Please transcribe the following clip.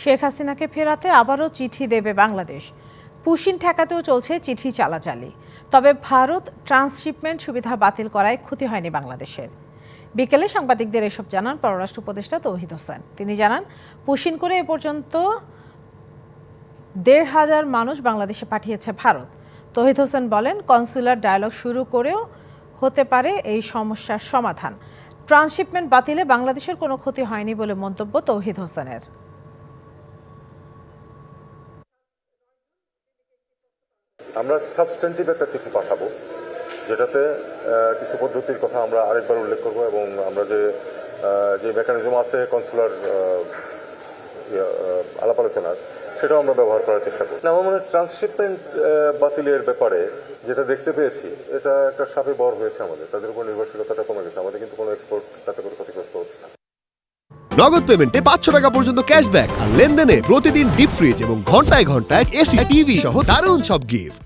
শেখ হাসিনাকে ফেরাতে আবারও চিঠি দেবে বাংলাদেশ। পুশিন ঠেকাতেও চলছে চিঠি চালাচালি। তবে ভারত ট্রান্সশিপমেন্ট সুবিধা বাতিল করায় ক্ষতি হয়নি বাংলাদেশের। বিকেলে সাংবাদিকদের এসব জানান পররাষ্ট্র উপদেষ্টা তৌহিদ হোসেন। তিনি জানান, পুশিন করে এ পর্যন্ত দেড় হাজার মানুষ বাংলাদেশে পাঠিয়েছে ভারত। তহিদ হোসেন বলেন, কনসুলার ডায়ালগ শুরু করেও হতে পারে এই সমস্যার সমাধান। ট্রান্সশিপমেন্ট বাতিলে বাংলাদেশের কোনো ক্ষতি হয়নি বলে মন্তব্য তৌহিদ হোসেনের। আমরা সাবস্টেন্টিভ একটা চিঠি পাঠাবো, যেটাতে কিছু পদ্ধতির কথা আমরা আরেকবার উল্লেখ করব এবং আমরা যে যে মেকানিজম আছে কনসুলার আলাপ আলোচনার, সেটাও আমরা ব্যবহার করার চেষ্টা করি না, আমার মনে হয় ট্রান্সশিপমেন্ট বাতিলের ব্যাপারে যেটা দেখতে পেয়েছি, এটা একটা সাপে বর হয়েছে আমাদের। তাদের উপর নির্ভরশীলতাটা কমে গেছে। আমাদের কিন্তু কোনো এক্সপোর্ট তাতে করে ক্ষতিগ্রস্ত হচ্ছে না। নগদ পেমেন্টে পাঁচশো টাকা পর্যন্ত ক্যাশব্যাক আর লেনদেনে প্রতিদিন ডিপ ফ্রিজ এবং ঘন্টায় ঘন্টায় এসি টিভি সহ দারুণ সব গিফট